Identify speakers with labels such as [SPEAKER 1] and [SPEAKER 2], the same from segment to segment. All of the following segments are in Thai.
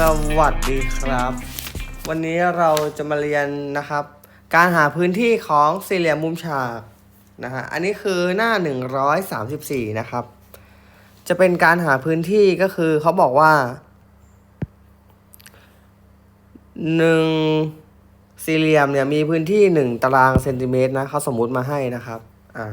[SPEAKER 1] สวัสดีครับ วันนี้เราจะมาเรียนนะครับ การหาพื้นที่ของสี่เหลี่ยมมุมฉากนะฮะอันนี้คือหน้า 134 นะครับ จะเป็นการหาพื้นที่ก็คือเขาบอกว่า 1 สี่เหลี่ยมเนี่ยมีพื้นที่ 1 ตารางเซนติเมตรนะเขาสมมุติมาให้นะครับอ่า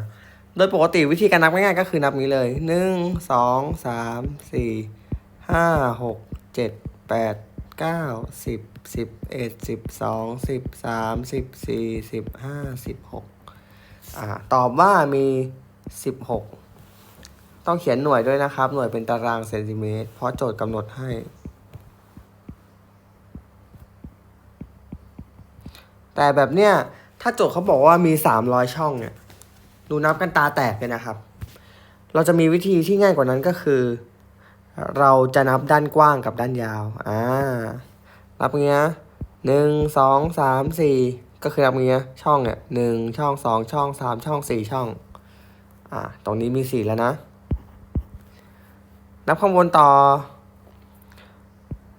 [SPEAKER 1] โดยปกติวิธีการนับง่ายๆก็คือนับนี้เลย 1 2 3 4 5 6 7 แปดเก้าสิบสิบเอ็ดสิบสองสิบสามสิบสี่สิบห้าสิบหกอ่าตอบว่ามีสิบหกต้องเขียนหน่วยด้วยนะครับ หน่วยเป็นตารางเซนติเมตร เพราะโจทย์กำหนดให้ แต่แบบเนี้ยถ้าโจทย์เขาบอกว่ามี300ช่องเนี่ยดูนับกันตาแตกเลยนะครับ เราจะมีวิธีที่ง่ายกว่านั้นก็คือ เราจะนับด้านกว้างกับด้านยาว อ่า นับเงี้ยหนึ่งสองสามสี่ก็คือนับเงี้ยช่องเนี่ยหนึ่งช่องสองช่องสามช่องสี่ช่อง อ่า ตรงนี้มีสี่แล้วนะ นับข้างบนต่อ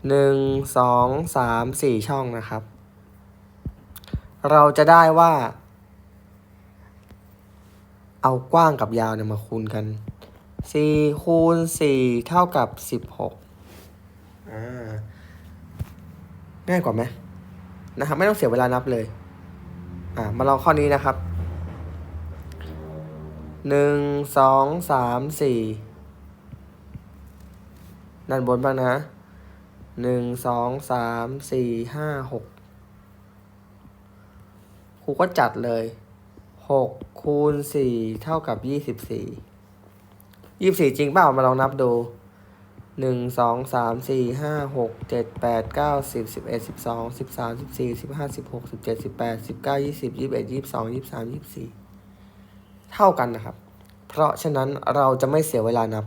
[SPEAKER 1] หนึ่งสองสามสี่ช่องนะครับ เราจะได้ว่า เอากว้างกับยาวเนี่ยมาคูณกัน สี่คูณสี่เท่ากับสิบหกอ่าง่ายกว่าไหมนะครับ ไม่ต้องเสียเวลานับเลย อ่ามาลองข้อนี้นะครับหนึ่งสองสามสี่ด้านบนบ้างนะหนึ่งสองสามสี่ห้าหกครูก็จัดเลยหกคูณสี่เท่ากับยี่สิบสี่ ยี่สิบสี่จริงเปล่ามาลองนับดูหนึ่งสองสามสี่ห้าหกเจ็ดแปดเก้าสิบสิบเอ็ดสิบสองสิบสามสิบสี่สิบห้าสิบหกสิบเจ็ดสิบแปดสิบเก้ายี่สิบยี่สิบเอ็ดยี่สิบสองยี่สิบสามยี่สิบสี่เท่ากันนะครับ เพราะฉะนั้นเราจะไม่เสียเวลานับ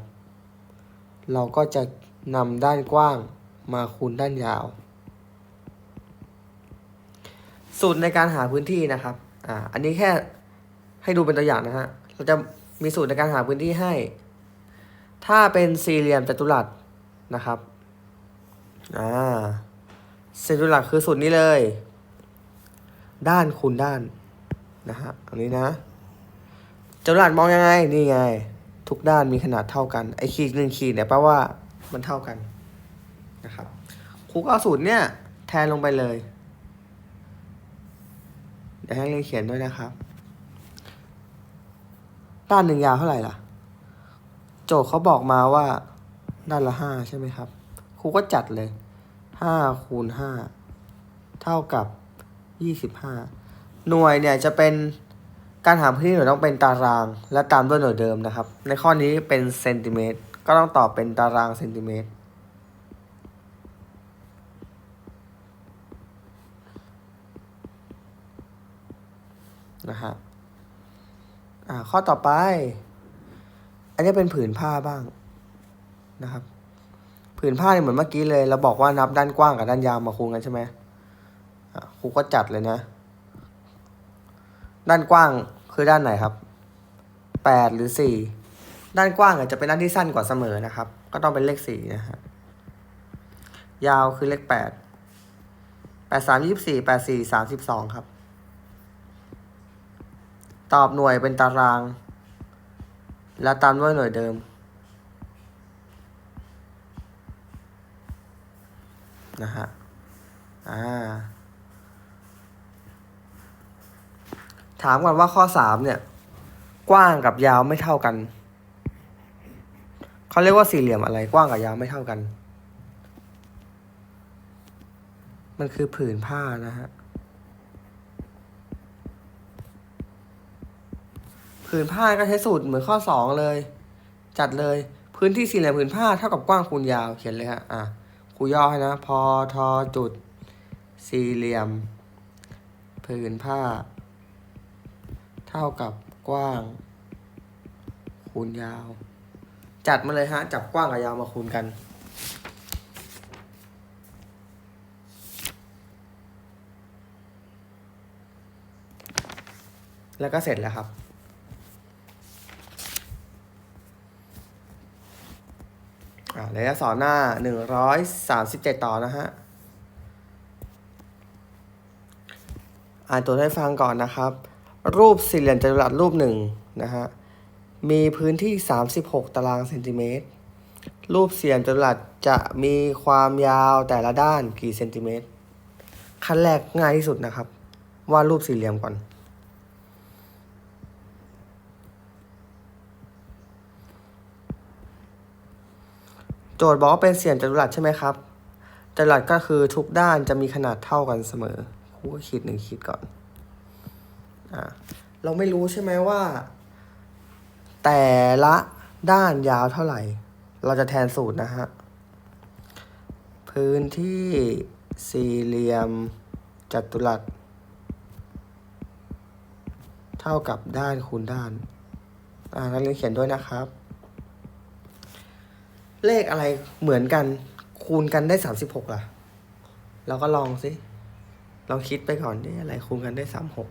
[SPEAKER 1] เราก็จะนำด้านกว้างมาคูณด้านยาว สูตรในการหาพื้นที่นะครับ อ่า อันนี้แค่ให้ดูเป็นตัวอย่างนะฮะ เราจะมีสูตรในการหาพื้นที่ให้ ถ้าเป็นสี่เหลี่ยมจัตุรัสนะครับ อ่าสี่จัตุรัสคือสูตรนี้เลย ด้านคูณด้านนะฮะอันนี้นะจัตุรัสมองยังไง นี่ไง ทุกด้านมีขนาดเท่ากัน ไอ้ขีดหนึ่งขีดเนี่ยแปลว่ามันเท่ากันนะครับครูก็เอาสูตรเนี่ย แทนลงไปเลยเดี๋ยวให้เรียนเขียนด้วยนะครับ ด้านหนึ่งยาวเท่าไหร่ล่ะ โจทย์เขาบอกมาว่าด้านละห้าใช่ไหมครับ ครูก็จัดเลยห้าคูณห้าเท่ากับยี่สิบห้าหน่วยเนี่ยจะเป็นการหาพื้นที่หน่วยต้องเป็นตาราง และตามด้วยหน่วยเดิมนะครับ ในข้อนี้เป็นเซนติเมตรก็ต้องตอบเป็นตารางเซนติเมตรนะฮะอ่าข้อต่อไป อันนี้เป็นผืนผ้าบ้างนะครับ ผืนผ้าเนี่ยเหมือนเมื่อกี้เลย เราบอกว่านับด้านกว้างกับด้านยาวมาคูณกันใช่ไหมครูก็จัดเลยนะ ด้านกว้างคือด้านไหนครับแปดหรือสี่ด้านกว้างอาจจะเป็นด้านที่สั้นกว่าเสมอนะครับ ก็ต้องเป็นเลขสี่นะฮะยาวคือเลขแปดแปดสามยี่สิบสี่แปดสี่สามสิบสองครับ ตอบหน่วยเป็นตาราง แล้วตามด้วยหน่วยเดิมนะฮะ อ่า ถามก่อนว่าข้อสามเนี่ย กว้างกับยาวไม่เท่ากัน เขาเรียกว่าสี่เหลี่ยมอะไร กว้างกับยาวไม่เท่ากัน มันคือผืนผ้านะฮะ ผืนผ้าก็ใช้สูตรเหมือนข้อสองเลย จัดเลย พื้นที่สี่เหลี่ยมผืนผ้าเท่ากับกว้างคูณยาวเขียนเลยฮะอะครูย่อให้นะ พอทอจุด สี่เหลี่ยม ผืนผ้า เท่ากับกว้าง คูณยาว จัดมาเลยฮะ จับกว้างกับยาวมาคูณกันแล้วก็เสร็จแล้วครับ อ่าระยะสอนหน้าหนึ่งร้อยสามสิบเจ็ดต่อนะฮะ อ่านตัวให้ฟังก่อนนะครับ รูปสี่เหลี่ยมจัตุรัสรูปหนึ่งนะฮะ มีพื้นที่ 36 ตารางเซนติเมตร รูปสี่เหลี่ยมจัตุรัสจะมีความยาวแต่ละด้านกี่เซนติเมตร ขั้นแรกง่ายที่สุดนะครับ วาดรูปสี่เหลี่ยมก่อน โจทย์บอกว่าเป็นเสี่ยงจัตุรัสใช่ไหมครับ จัตุรัสก็คือทุกด้านจะมีขนาดเท่ากันเสมอครูก็ขีดหนึ่งขีดก่อนอ่าเราไม่รู้ใช่ไหมว่า แต่ละด้านยาวเท่าไหร่ เราจะแทนสูตรนะฮะ พื้นที่สี่เหลี่ยมจัตุรัส เท่ากับด้านคูณด้าน อ่านักเรียนเขียนด้วยนะครับ เลขอะไรเหมือนกัน คูณกันได้สามสิบหกล่ะ เราก็ลองสิ ลองคิดไปก่อนดิอะไรคูณกันได้สามหก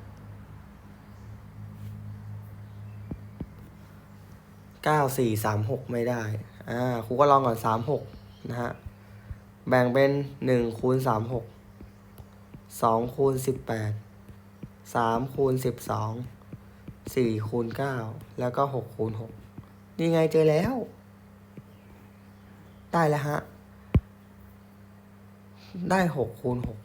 [SPEAKER 1] เก้าสี่สามหกไม่ได้ อ่าครูก็ลองก่อนสามหกนะฮะ แบ่งเป็นหนึ่งคูณสามหกสองคูณสิบแปดสามคูณสิบสองสี่คูณเก้าแล้วก็หกคูณหกนี่ไงเจอแล้ว ได้แล้วฮะ ได้หกคูณหก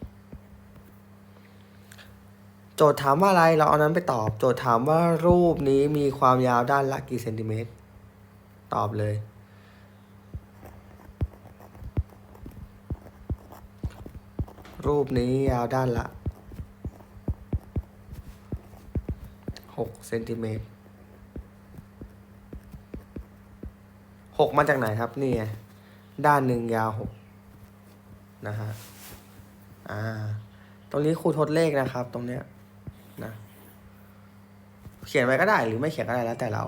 [SPEAKER 1] โจทย์ถามว่าอะไรเราเอานั้นไปตอบ โจทย์ถามว่ารูปนี้มีความยาวด้านละกี่เซนติเมตร ตอบเลย รูปนี้ยาวด้านละหกเซนติเมตรหกมาจากไหนครับนี่ไง ด้านหนึ่งยาวหกนะฮะ อ่า ตรงนี้ครูทดเลขนะครับ ตรงเนี้ยนะ เขียนไว้ก็ได้หรือไม่เขียนก็ได้แล้วแต่เรา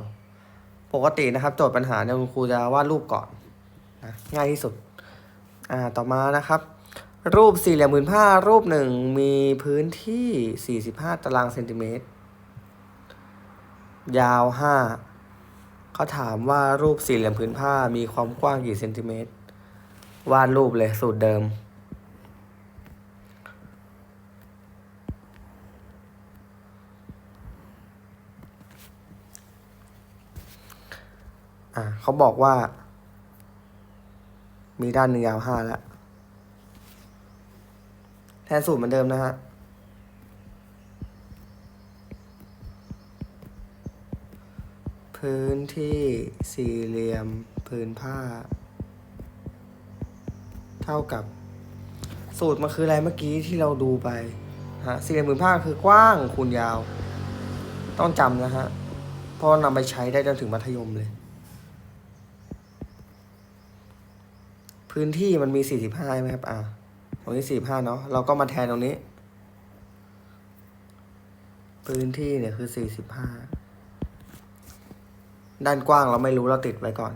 [SPEAKER 1] ปกตินะครับ โจทย์ปัญหาเนี่ยคุณครูจะวาดรูปก่อนนะง่ายที่สุด อ่า ต่อมานะครับ รูปสี่เหลี่ยมผืนผ้ารูปหนึ่งมีพื้นที่ 45 ตารางเซนติเมตร ยาว 5 เขาถามว่ารูปสี่เหลี่ยมผืนผ้ามีความกว้างกี่เซนติเมตร วาดรูปเลยสูตรเดิม อ่าเขาบอกว่า มีด้านหนึ่งยาวห้าแล้วแทนสูตรเหมือนเดิมนะฮะ พื้นที่สี่เหลี่ยมพื้นผ้า เท่ากับ สูตรมันคืออะไรเมื่อกี้ที่เราดูไปฮะสี่เหลี่ยมผืนผ้าคือกว้างคูณยาว ต้องจำนะฮะเพราะนำไปใช้ได้จนถึงมัธยมเลย พื้นที่มันมีสี่สิบห้าใช่ไหมครับอ่าตรงนี้สี่ห้าเนาะเราก็มาแทนตรงนี้ พื้นที่เนี่ยคือสี่สิบห้า ด้านกว้างเราไม่รู้เราติดไว้ก่อน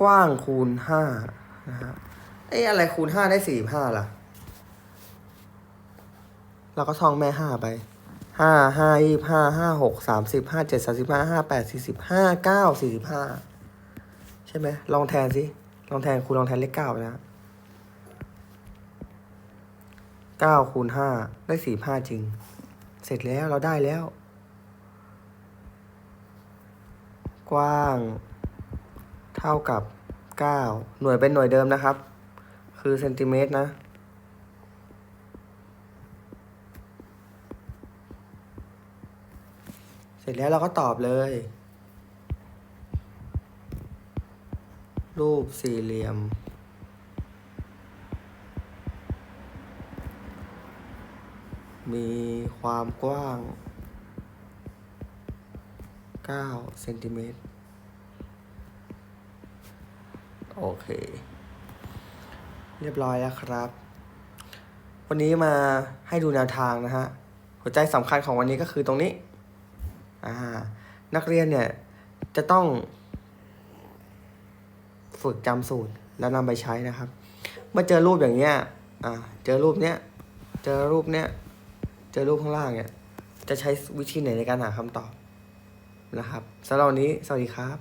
[SPEAKER 1] กว้างคูณห้านะฮะเอ้อะไรคูณห้าได้สี่ห้าล่ะ เราก็ท่องแม่ห้าไปห้าห้ายี่ห้าห้าหกสามสิบห้าเจ็ดสามสิบห้าห้าแปดสี่สิบห้าเก้าสี่สิบห้าใช่ไหมลองแทนสิ ลองแทนคูณลองแทนเลขเก้าไปนะ เก้าคูณห้าได้สี่ห้าจริง เสร็จแล้วเราได้แล้ว กว้าง เท่ากับเก้าหน่วยเป็นหน่วยเดิมนะครับ คือเซนติเมตรนะเสร็จแล้วเราก็ตอบเลย รูปสี่เหลี่ยม มีความกว้าง 9 เซนติเมตร โอเค เรียบร้อยแล้วครับ วันนี้มาให้ดูแนวทางนะฮะ หัวใจสำคัญของวันนี้ก็คือตรงนี้ อ่า นักเรียนเนี่ย จะต้อง ฝึกจำสูตรแล้วนำไปใช้นะครับ เมื่อเจอรูปอย่างเงี้ย อ่า เจอรูปเนี้ย เจอรูปเนี้ย เจอรูปข้างล่างเนี่ย จะใช้วิธีไหนในการหาคำตอบนะครับสำหรับวันนี้ สวัสดีครับ